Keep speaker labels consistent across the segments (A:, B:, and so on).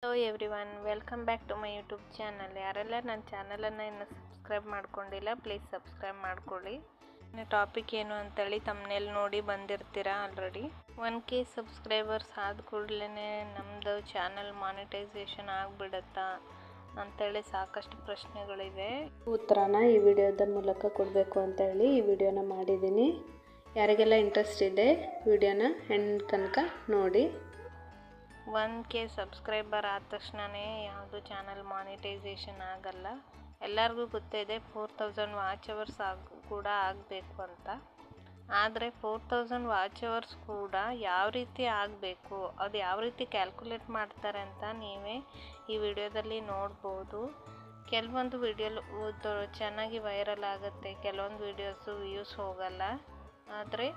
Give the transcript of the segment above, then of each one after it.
A: Hello everyone welcome back to my YouTube channel ಯಾರೆಲ್ಲ ನನ್ನ ಚಾನಲನ್ನು ಇನ್ನು ಸಬ್ಸ್ಕ್ರೈಬ್ ಮಾಡ್ಕೊಂಡಿಲ್ಲ ಪ್ಲೀಸ್ ಸಬ್ಸ್ಕ್ರೈಬ್ ಮಾಡ್ಕೊಳ್ಳಿ. ಟಾಪಿಕ್ ಏನು ಅಂತೇಳಿ ತಮ್ಮನೇಲಿ ನೋಡಿ ಬಂದಿರ್ತೀರಾ ಆಲ್ರೆಡಿ ಒನ್ ಕೆ ಸಬ್ಸ್ಕ್ರೈಬರ್ಸ್ ಆದ ಕೂಡಲೇ ನಮ್ಮದು ಚಾನಲ್ ಮಾನಿಟೈಸೇಷನ್ ಆಗಿಬಿಡತ್ತಾ. ಅಂತೇಳಿ ಸಾಕಷ್ಟು ಪ್ರಶ್ನೆಗಳಿವೆ.
B: ಉತ್ತರನ ಈ ವಿಡಿಯೋದ ಮೂಲಕ ಕೊಡಬೇಕು ಅಂತ ಹೇಳಿ ಈ ವಿಡಿಯೋನ ಮಾಡಿದ್ದೀನಿ. ಯಾರಿಗೆಲ್ಲ ಇಂಟ್ರೆಸ್ಟ್ ಇದೆ ವಿಡಿಯೋನ ಹೆಣ್ಣು ತನಕ ನೋಡಿ.
A: ಒನ್ ಕೆ ಸಬ್ಸ್ಕ್ರೈಬರ್ ಆದ ತಕ್ಷಣವೇ ಯಾವುದು ಚಾನಲ್ ಮಾನಿಟೈಸೇಷನ್ ಆಗಲ್ಲ. ಎಲ್ಲರಿಗೂ ಗೊತ್ತಿದೆ ಫೋರ್ ತೌಸಂಡ್ ವಾಚ್ ಅವರ್ಸ್ ಆಗ ಕೂಡ ಆಗಬೇಕು ಅಂತ. ಆದರೆ ಫೋರ್ ತೌಸಂಡ್ ವಾಚ್ ಅವರ್ಸ್ ಕೂಡ ಯಾವ ರೀತಿ ಆಗಬೇಕು? ಅದು ಯಾವ ರೀತಿ ಕ್ಯಾಲ್ಕುಲೇಟ್ ಮಾಡ್ತಾರೆ ಅಂತ ನೀವೇ ಈ ವಿಡಿಯೋದಲ್ಲಿ ನೋಡ್ಬೋದು. ಕೆಲವೊಂದು ವಿಡಿಯೋ ಚೆನ್ನಾಗಿ ವೈರಲ್ ಆಗುತ್ತೆ. ಕೆಲವೊಂದು ವಿಡಿಯೋಸು ವ್ಯೂಸ್ ಹೋಗಲ್ಲ. ಆದರೆ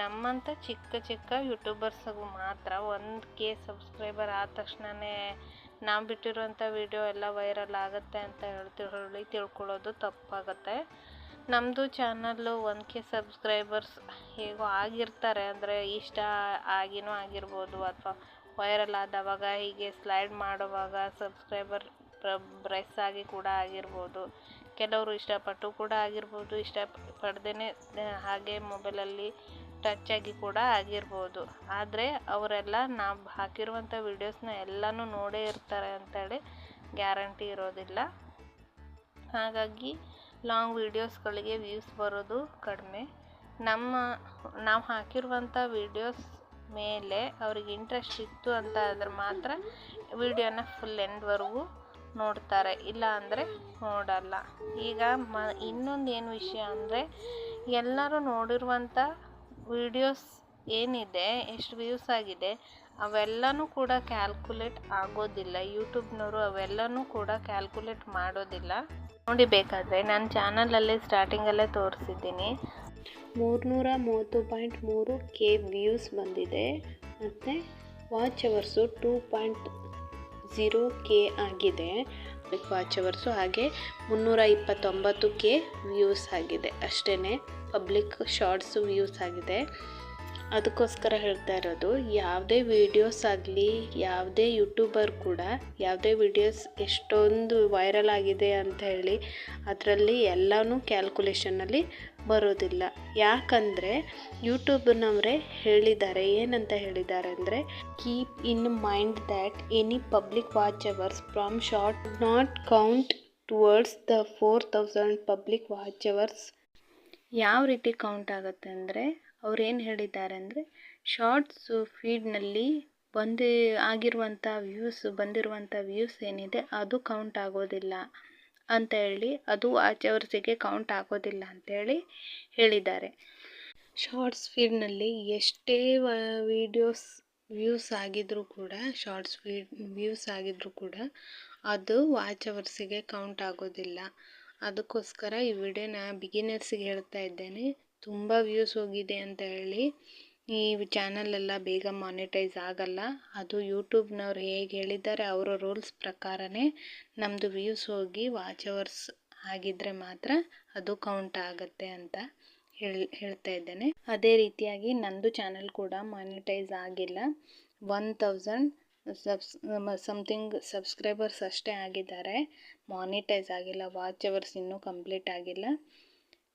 A: ನಮ್ಮಂಥ ಚಿಕ್ಕ ಚಿಕ್ಕ ಯೂಟ್ಯೂಬರ್ಸ್ಗೂ ಮಾತ್ರ ಒಂದು ಕೆ ಸಬ್ಸ್ಕ್ರೈಬರ್ ಆದ ತಕ್ಷಣವೇ ನಾವು ಬಿಟ್ಟಿರುವಂಥ ವಿಡಿಯೋ ಎಲ್ಲ ವೈರಲ್ ಆಗುತ್ತೆ ಅಂತ ಹೇಳ್ತಿ, ಹೇಳಿ ತಿಳ್ಕೊಳ್ಳೋದು ತಪ್ಪಾಗುತ್ತೆ. ನಮ್ಮದು ಚಾನಲ್ಲು ಒನ್ ಕೆ ಸಬ್ಸ್ಕ್ರೈಬರ್ಸ್ ಹೇಗೋ ಆಗಿರ್ತಾರೆ, ಅಂದರೆ ಇಷ್ಟ ಆಗಿನೂ ಆಗಿರ್ಬೋದು ಅಥವಾ ವೈರಲ್ ಆದವಾಗ ಹೀಗೆ ಸ್ಲೈಡ್ ಮಾಡುವಾಗ ಸಬ್ಸ್ಕ್ರೈಬರ್ ಪ್ರೆಸ್ ಆಗಿ ಕೂಡ ಆಗಿರ್ಬೋದು. ಕೆಲವರು ಇಷ್ಟಪಟ್ಟು ಕೂಡ ಆಗಿರ್ಬೋದು ಇಷ್ಟ ಪಡ್ದೇ ಹಾಗೆ ಮೊಬೈಲಲ್ಲಿ ಟಚ್ ಆಗಿ ಕೂಡ ಆಗಿರ್ಬೋದು. ಆದರೆ ಅವರೆಲ್ಲ ನಾವು ಹಾಕಿರುವಂಥ ವೀಡಿಯೋಸ್ನ ಎಲ್ಲನೂ ನೋಡೇ ಇರ್ತಾರೆ ಅಂತೇಳಿ ಗ್ಯಾರಂಟಿ ಇರೋದಿಲ್ಲ. ಹಾಗಾಗಿ ಲಾಂಗ್ ವೀಡಿಯೋಸ್ಗಳಿಗೆ ವ್ಯೂಸ್ ಬರೋದು ಕಡಿಮೆ. ನಮ್ಮ, ನಾವು ಹಾಕಿರುವಂಥ ವೀಡಿಯೋಸ್ ಮೇಲೆ ಅವ್ರಿಗೆ ಇಂಟ್ರೆಸ್ಟ್ ಇತ್ತು ಅಂತ ಆದರೆ ಮಾತ್ರ ವೀಡಿಯೋನ ಫುಲ್ ಎಂಡ್ವರೆಗೂ ನೋಡ್ತಾರೆ. ಇಲ್ಲ ಅಂದರೆ ನೋಡಲ್ಲ. ಈಗ ಮ, ಇನ್ನೊಂದು ಏನು ವಿಷಯ ಅಂದರೆ ಎಲ್ಲರೂ ನೋಡಿರುವಂಥ ವೀಡಿಯೋಸ್ ಏನಿದೆ, ಎಷ್ಟು ವ್ಯೂಸ್ ಆಗಿದೆ, ಅವೆಲ್ಲನೂ ಕೂಡ ಕ್ಯಾಲ್ಕುಲೇಟ್ ಆಗೋದಿಲ್ಲ. ಯೂಟ್ಯೂಬ್ನವರು ಅವೆಲ್ಲನೂ ಕೂಡ ಕ್ಯಾಲ್ಕುಲೇಟ್ ಮಾಡೋದಿಲ್ಲ. ನೋಡಿ ಬೇಕಾದರೆ ನಾನು ಚಾನಲಲ್ಲಿ ಸ್ಟಾರ್ಟಿಂಗಲ್ಲೇ ತೋರಿಸಿದ್ದೀನಿ.
B: ಮೂರುನೂರ ಮೂವತ್ತು ಪಾಯಿಂಟ್ ಮೂರು ಕೆ ವ್ಯೂಸ್ ಬಂದಿದೆ. ಮತ್ತು watch hours two point zero K ಆಗಿದೆ. ವಾಚ್ ಅವರ್ಸು ಹಾಗೆ ಮುನ್ನೂರ ಇಪ್ಪತ್ತೊಂಬತ್ತು ಕೆ ವ್ಯೂಸ್ ಆಗಿದೆ. ಅಷ್ಟೇ ಪಬ್ಲಿಕ್ ಶಾರ್ಟ್ಸು ವ್ಯೂಸ್ ಆಗಿದೆ. ಅದಕ್ಕೋಸ್ಕರ ಹೇಳ್ತಾ ಇರೋದು, ಯಾವುದೇ ವೀಡಿಯೋಸ್ ಆಗಲಿ, ಯಾವುದೇ ಯೂಟ್ಯೂಬರ್ ಕೂಡ ಯಾವುದೇ ವೀಡಿಯೋಸ್ ಎಷ್ಟೊಂದು ವೈರಲ್ ಆಗಿದೆ ಅಂತ ಹೇಳಿ ಅದರಲ್ಲಿ ಎಲ್ಲನೂ ಕ್ಯಾಲ್ಕುಲೇಷನಲ್ಲಿ ಬರೋದಿಲ್ಲ. ಯಾಕಂದರೆ ಯೂಟ್ಯೂಬ್ನವರೇ ಹೇಳಿದ್ದಾರೆ, ಏನಂತ ಹೇಳಿದ್ದಾರೆ ಅಂದರೆ keep in mind that any public watch hours from short not count towards the four thousand public watch hours ಯಾವ ರೀತಿ ಕೌಂಟ್ ಆಗುತ್ತೆ ಅಂದರೆ ಅವ್ರು ಏನು ಹೇಳಿದ್ದಾರೆ ಅಂದರೆ ಶಾರ್ಟ್ಸು ಫೀಡ್ನಲ್ಲಿ ಬಂದು ಆಗಿರುವಂಥ ವ್ಯೂಸ್ ಬಂದಿರುವಂಥ ವ್ಯೂಸ್ ಏನಿದೆ ಅದು ಕೌಂಟ್ ಆಗೋದಿಲ್ಲ ಅಂತ ಹೇಳಿ ಅದು ವಾಚ್ ಅವರ್ಸಿಗೆ ಕೌಂಟ್ ಆಗೋದಿಲ್ಲ ಅಂತೇಳಿ ಹೇಳಿದ್ದಾರೆ. ಶಾರ್ಟ್ಸ್ ಫೀಡ್ನಲ್ಲಿ ಎಷ್ಟೇ ವೀಡಿಯೋಸ್ ವ್ಯೂಸ್ ಆಗಿದ್ರೂ ಕೂಡ ಶಾರ್ಟ್ಸ್ ಫೀಡ್ ವ್ಯೂಸ್ ಆಗಿದ್ರೂ ಕೂಡ ಅದು ವಾಚ್ ಅವರ್ಸಿಗೆ ಕೌಂಟ್ ಆಗೋದಿಲ್ಲ. ಅದಕ್ಕೋಸ್ಕರ ಈ ವಿಡಿಯೋನ ಬಿಗಿನರ್ಸಿಗೆ ಹೇಳ್ತಾ ಇದ್ದೇನೆ. ತುಂಬ ವ್ಯೂಸ್ ಹೋಗಿದೆ ಅಂತ ಹೇಳಿ. ಈ ಚಾನಲೆಲ್ಲ ಬೇಗ ಮಾನಿಟೈಸ್ ಆಗಲ್ಲ. ಅದು ಯೂಟ್ಯೂಬ್ನವ್ರು ಹೇಗೆ ಹೇಳಿದ್ದಾರೆ, ಅವರ ರೂಲ್ಸ್ ಪ್ರಕಾರನೇ ನಮ್ಮದು ವ್ಯೂಸ್ ಹೋಗಿ ವಾಚ್ ಅವರ್ಸ್ ಆಗಿದ್ದರೆ ಮಾತ್ರ ಅದು ಕೌಂಟ್ ಆಗುತ್ತೆ ಅಂತ ಹೇಳಿ, ಹೇಳ್ತಾ ಇದ್ದೇನೆ. ಅದೇ ರೀತಿಯಾಗಿ ನಂದು ಚಾನಲ್ ಕೂಡ ಮಾನಿಟೈಸ್ ಆಗಿಲ್ಲ. One thousand subs something subscribers ಅಷ್ಟೇ ಆಗಿದ್ದಾರೆ. ಮಾನಿಟೈಸ್ ಆಗಿಲ್ಲ ವಾಚ್ ಅವರ್ಸ್ ಇನ್ನೂ ಕಂಪ್ಲೀಟ್ ಆಗಿಲ್ಲ.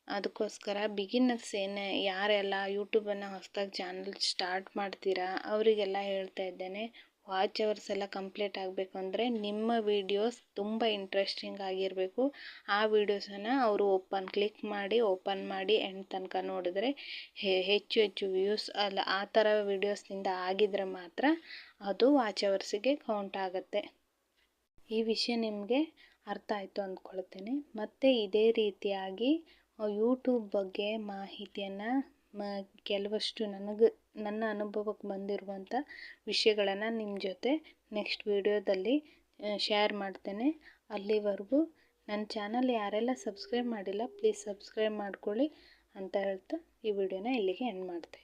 B: ಅದಕ್ಕೋಸ್ಕರ ಬಿಗಿನರ್ಸ್ ಏನೇ, ಯಾರೆಲ್ಲ ಯೂಟ್ಯೂಬನ್ನು ಹೊಸದಾಗಿ ಚಾನಲ್ ಸ್ಟಾರ್ಟ್ ಮಾಡ್ತೀರಾ, ಅವರಿಗೆಲ್ಲ ಹೇಳ್ತಾ ಇದ್ದೇನೆ. ವಾಚ್ ಅವರ್ಸ್ ಎಲ್ಲ ಕಂಪ್ಲೀಟ್ ಆಗಬೇಕು ಅಂದರೆ ನಿಮ್ಮ ವೀಡಿಯೋಸ್ ತುಂಬ ಇಂಟ್ರೆಸ್ಟಿಂಗ್ ಆಗಿರಬೇಕು. ಆ ವೀಡಿಯೋಸನ್ನು ಅವರು ಓಪನ್ ಕ್ಲಿಕ್ ಮಾಡಿ, ಓಪನ್ ಮಾಡಿ ಎಂಡ್ ತನಕ ನೋಡಿದ್ರೆ ಹೆಚ್ಚು ಹೆಚ್ಚು ವ್ಯೂಸ್ ಅಲ್ಲ, ಆ ಥರ ವೀಡಿಯೋಸ್ನಿಂದ ಆಗಿದ್ರೆ ಮಾತ್ರ ಅದು ವಾಚ್ ಅವರ್ಸಿಗೆ ಕೌಂಟ್ ಆಗುತ್ತೆ. ಈ ವಿಷಯ ನಿಮಗೆ ಅರ್ಥ ಆಯಿತು ಅಂದ್ಕೊಳ್ತೇನೆ. ಮತ್ತು ಇದೇ ರೀತಿಯಾಗಿ ಯೂಟ್ಯೂಬ್ ಬಗ್ಗೆ ಮಾಹಿತಿಯನ್ನು ಕೆಲವಷ್ಟು ನನಗೆ ನನ್ನ ಅನುಭವಕ್ಕೆ ಬಂದಿರುವಂಥ ವಿಷಯಗಳನ್ನು ನಿಮ್ಮ ಜೊತೆ ನೆಕ್ಸ್ಟ್ ವೀಡಿಯೋದಲ್ಲಿ ಶೇರ್ ಮಾಡ್ತೇನೆ. ಅಲ್ಲಿವರೆಗೂ ನನ್ನ ಚಾನಲ್ ಯಾರೆಲ್ಲ ಸಬ್ಸ್ಕ್ರೈಬ್ ಮಾಡಿಲ್ಲ ಪ್ಲೀಸ್ ಸಬ್ಸ್ಕ್ರೈಬ್ ಮಾಡ್ಕೊಳ್ಳಿ ಅಂತ ಹೇಳ್ತಾ ಈ ವಿಡಿಯೋನ ಇಲ್ಲಿಗೆ ಎಂಡ್ ಮಾಡ್ತೆ.